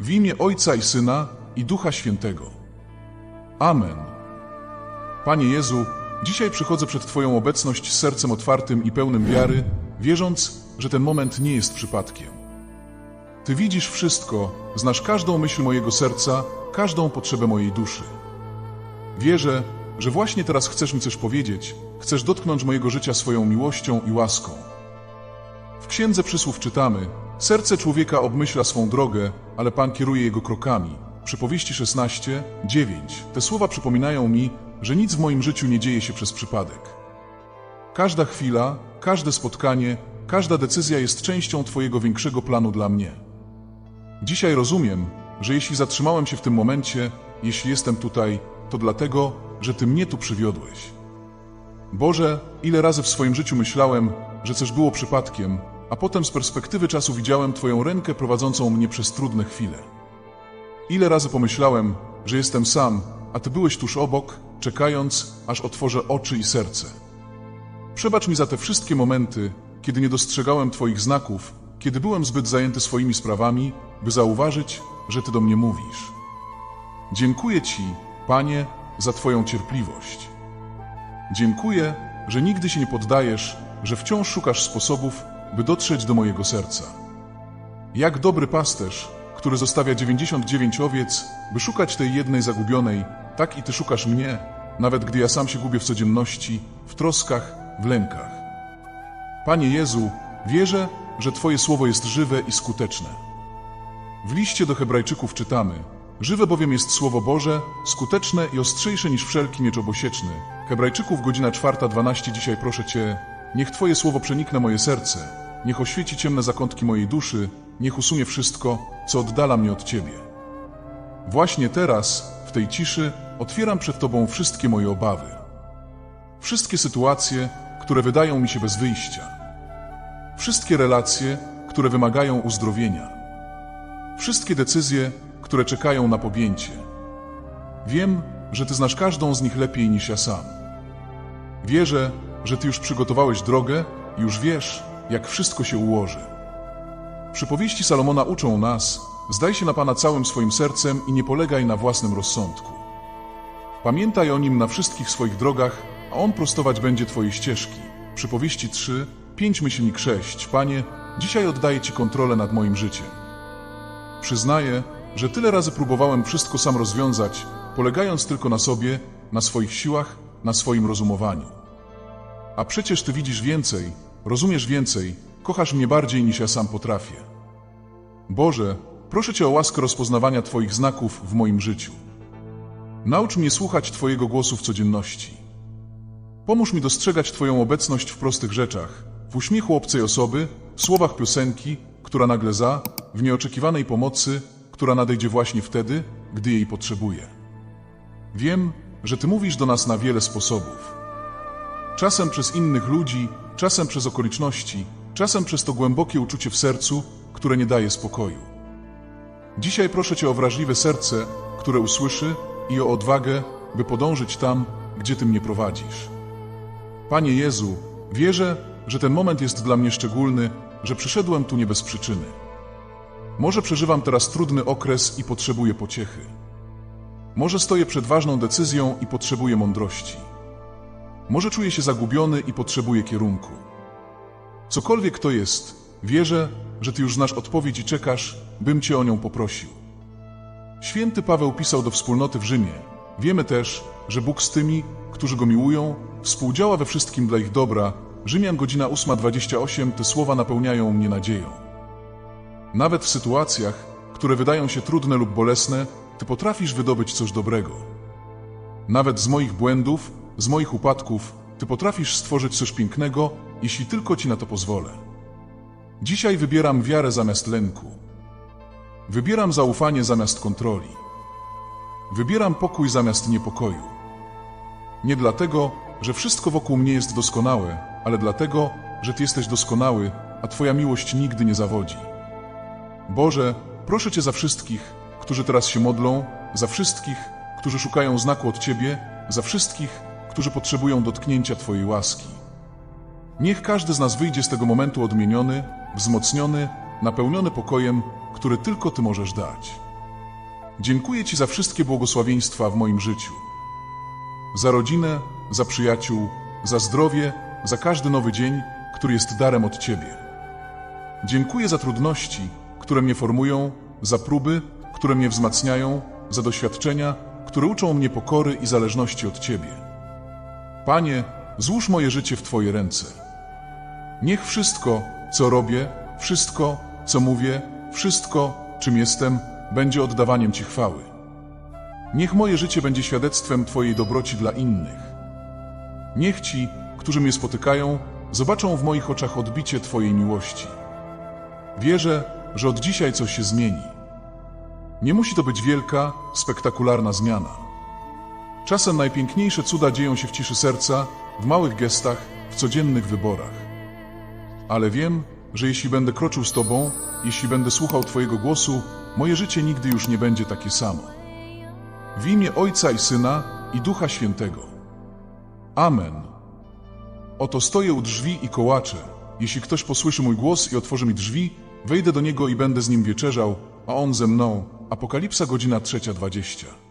W imię Ojca i Syna i Ducha Świętego. Amen. Panie Jezu, dzisiaj przychodzę przed Twoją obecność z sercem otwartym i pełnym wiary, wierząc, że ten moment nie jest przypadkiem. Ty widzisz wszystko, znasz każdą myśl mojego serca, każdą potrzebę mojej duszy. Wierzę, że właśnie teraz chcesz mi coś powiedzieć, chcesz dotknąć mojego życia swoją miłością i łaską. Księdze Przysłów czytamy: Serce człowieka obmyśla swą drogę, ale Pan kieruje jego krokami. Przypowieści 16, 9. Te słowa przypominają mi, że nic w moim życiu nie dzieje się przez przypadek. Każda chwila, każde spotkanie, każda decyzja jest częścią Twojego większego planu dla mnie. Dzisiaj rozumiem, że jeśli zatrzymałem się w tym momencie, jeśli jestem tutaj, to dlatego, że Ty mnie tu przywiodłeś. Boże, ile razy w swoim życiu myślałem, że coś było przypadkiem, a potem z perspektywy czasu widziałem Twoją rękę prowadzącą mnie przez trudne chwile. Ile razy pomyślałem, że jestem sam, a Ty byłeś tuż obok, czekając, aż otworzę oczy i serce. Przebacz mi za te wszystkie momenty, kiedy nie dostrzegałem Twoich znaków, kiedy byłem zbyt zajęty swoimi sprawami, by zauważyć, że Ty do mnie mówisz. Dziękuję Ci, Panie, za Twoją cierpliwość. Dziękuję, że nigdy się nie poddajesz, że wciąż szukasz sposobów, by dotrzeć do mojego serca. Jak dobry pasterz, który zostawia 99 owiec, by szukać tej jednej zagubionej, tak i Ty szukasz mnie, nawet gdy ja sam się gubię w codzienności, w troskach, w lękach. Panie Jezu, wierzę, że Twoje słowo jest żywe i skuteczne. W liście do Hebrajczyków czytamy: Żywe bowiem jest Słowo Boże, skuteczne i ostrzejsze niż wszelki miecz obosieczny. Hebrajczyków, godzina 4.12. Dzisiaj proszę Cię, niech Twoje słowo przeniknę moje serce, niech oświeci ciemne zakątki mojej duszy, niech usunie wszystko, co oddala mnie od Ciebie. Właśnie teraz, w tej ciszy, otwieram przed Tobą wszystkie moje obawy. Wszystkie sytuacje, które wydają mi się bez wyjścia. Wszystkie relacje, które wymagają uzdrowienia. Wszystkie decyzje, które czekają na podjęcie. Wiem, że Ty znasz każdą z nich lepiej niż ja sam. Wierzę, że Ty już przygotowałeś drogę i już wiesz, jak wszystko się ułoży. Przypowieści Salomona uczą nas, zdaj się na Pana całym swoim sercem i nie polegaj na własnym rozsądku. Pamiętaj o Nim na wszystkich swoich drogach, a On prostować będzie Twoje ścieżki. Przypowieści 3, 5 myślnik 6. Panie, dzisiaj oddaję Ci kontrolę nad moim życiem. Przyznaję, że tyle razy próbowałem wszystko sam rozwiązać, polegając tylko na sobie, na swoich siłach, na swoim rozumowaniu. A przecież Ty widzisz więcej, rozumiesz więcej, kochasz mnie bardziej niż ja sam potrafię. Boże, proszę Cię o łaskę rozpoznawania Twoich znaków w moim życiu. Naucz mnie słuchać Twojego głosu w codzienności. Pomóż mi dostrzegać Twoją obecność w prostych rzeczach, w uśmiechu obcej osoby, w słowach piosenki, która nagle za, w nieoczekiwanej pomocy, która nadejdzie właśnie wtedy, gdy jej potrzebuję. Wiem, że Ty mówisz do nas na wiele sposobów. Czasem przez innych ludzi, czasem przez okoliczności, czasem przez to głębokie uczucie w sercu, które nie daje spokoju. Dzisiaj proszę Cię o wrażliwe serce, które usłyszy i o odwagę, by podążyć tam, gdzie Ty mnie prowadzisz. Panie Jezu, wierzę, że ten moment jest dla mnie szczególny, że przyszedłem tu nie bez przyczyny. Może przeżywam teraz trudny okres i potrzebuję pociechy. Może stoję przed ważną decyzją i potrzebuję mądrości. Może czuję się zagubiony i potrzebuję kierunku. Cokolwiek to jest, wierzę, że Ty już znasz odpowiedź i czekasz, bym Cię o nią poprosił. Święty Paweł pisał do wspólnoty w Rzymie. Wiemy też, że Bóg z tymi, którzy Go miłują, współdziała we wszystkim dla ich dobra. Rzymian godzina 8.28 te słowa napełniają mnie nadzieją. Nawet w sytuacjach, które wydają się trudne lub bolesne, Ty potrafisz wydobyć coś dobrego. Nawet z moich błędów, z moich upadków, Ty potrafisz stworzyć coś pięknego, jeśli tylko Ci na to pozwolę. Dzisiaj wybieram wiarę zamiast lęku. Wybieram zaufanie zamiast kontroli. Wybieram pokój zamiast niepokoju. Nie dlatego, że wszystko wokół mnie jest doskonałe, ale dlatego, że Ty jesteś doskonały, a Twoja miłość nigdy nie zawodzi. Boże, proszę Cię za wszystkich, którzy teraz się modlą, za wszystkich, którzy szukają znaku od Ciebie, za wszystkich, którzy potrzebują dotknięcia Twojej łaski. Niech każdy z nas wyjdzie z tego momentu odmieniony, wzmocniony, napełniony pokojem, który tylko Ty możesz dać. dziękuję Ci za wszystkie błogosławieństwa w moim życiu. Za rodzinę, za przyjaciół, za zdrowie, za każdy nowy dzień, który jest darem od Ciebie. Dziękuję za trudności, które mnie formują, za próby, które mnie wzmacniają, za doświadczenia, które uczą mnie pokory i zależności od Ciebie. Panie, złóż moje życie w Twoje ręce. Niech wszystko, co robię, wszystko, co mówię, wszystko, czym jestem, będzie oddawaniem Ci chwały. Niech moje życie będzie świadectwem Twojej dobroci dla innych. Niech ci, którzy mnie spotykają, zobaczą w moich oczach odbicie Twojej miłości. Wierzę, że od dzisiaj coś się zmieni. Nie musi to być wielka, spektakularna zmiana. Czasem najpiękniejsze cuda dzieją się w ciszy serca, w małych gestach, w codziennych wyborach. Ale wiem, że jeśli będę kroczył z Tobą, jeśli będę słuchał Twojego głosu, moje życie nigdy już nie będzie takie samo. W imię Ojca i Syna i Ducha Świętego. Amen. Oto stoję u drzwi i kołaczę. Jeśli ktoś posłyszy mój głos i otworzy mi drzwi, wejdę do niego i będę z nim wieczerzał, a on ze mną. Apokalipsa godzina trzecia dwadzieścia.